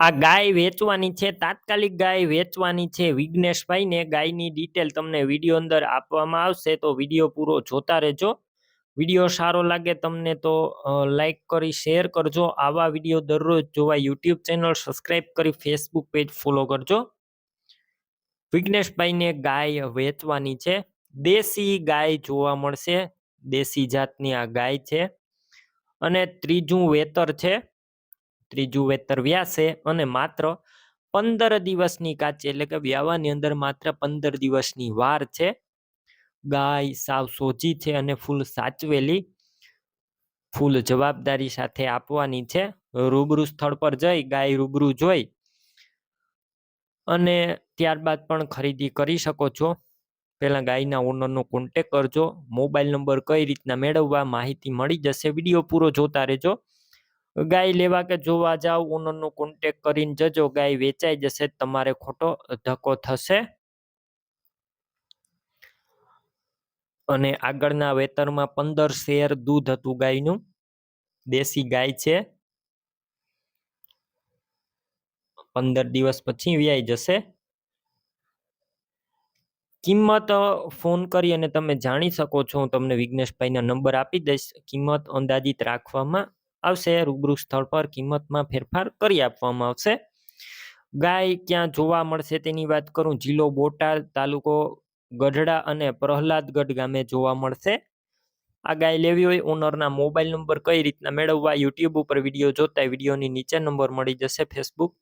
આ ગાય વેચવાની છે, તાત્કાલિક ગાય વેચવાની છે. વિઘ્નેશભાઈને ગાયની ડિટેલ તમને વીડિયો અંદર આપવામાં આવશે, તો વીડિયો પૂરો જોતા રહેજો. વીડિયો સારો લાગે તમને તો લાઈક કરી શેર કરજો. આવા વીડિયો દરરોજ જોવા યુટ્યુબ ચેનલ સબસ્ક્રાઈબ કરી ફેસબુક પેજ ફોલો કરજો. વિઘ્નેશભાઈને ગાય વેચવાની છે. દેશી ગાય જોવા મળશે. દેશી જાતની આ ગાય છે. અને ત્રીજું વેતર છે. ત્રીજું વેતર વ્યાસે અને માત્ર પંદર દિવસની કાચી, એટલે કે વ્યાવાની અંદર માત્ર પંદર દિવસની વાર છે. ગાય સાવ સોજી છે અને ફૂલ સાચવેલી, ફૂલ જવાબદારી સાથે આપવાની છે. રૂબરૂ સ્થળ પર જઈ ગાય રૂબરૂ જોઈ અને ત્યારબાદ પણ ખરીદી કરી શકો છો. પહેલાં ગાયના ઓનરનો કોન્ટેક કરજો. મોબાઈલ નંબર કઈ રીતના મેળવવા માહિતી મળી જશે. વીડિયો પૂરો જોતા રહેજો. ગાય લેવા કે જોવા જાવ ઓનરનો કોન્ટેક કરીને જજો, ગાય વેચાઈ જશે, તમારે ખોટો ધક્કો થશે. અને આગળના વેતરમાં પંદર શેર દૂધ હતું ગાયનું, દેશી ગાય છે. પંદર દિવસ પછી વ્યાઈ જશે. કિંમત ફોન કરી અને તમે જાણી શકો છો, હું તમને વિઘ્નેશભાઈના નંબર આપી દઈશ. કિંમત અંદાજિત રાખવામાં આવશે, રૂબરૂ સ્થળ પર કિંમતમાં ફેરફાર કરી આપવામાં આવશે. ગાય ક્યાં જોવા મળશે તેની વાત કરું, જિલ્લો બોટાદ તાલુકો ગઢડા અને પ્રહલાદગઢ ગામે જોવા મળશે. આ ગાય લેવી હોય, ઓનરના મોબાઈલ નંબર કઈ રીતના મેળવવા, યુટ્યુબ ઉપર વીડિયો જોતા વિડીયોની નીચે નંબર મળી જશે, ફેસબુક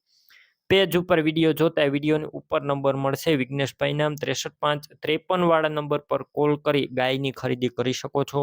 પેજ ઉપર વીડિયો જોતા વિડીયોની ઉપર નંબર મળશે. વિઘ્નેશભાઈ નામ ત્રેસઠ પાંચ ત્રેપન વાળા નંબર પર કોલ કરી ગાયની ખરીદી કરી શકો છો.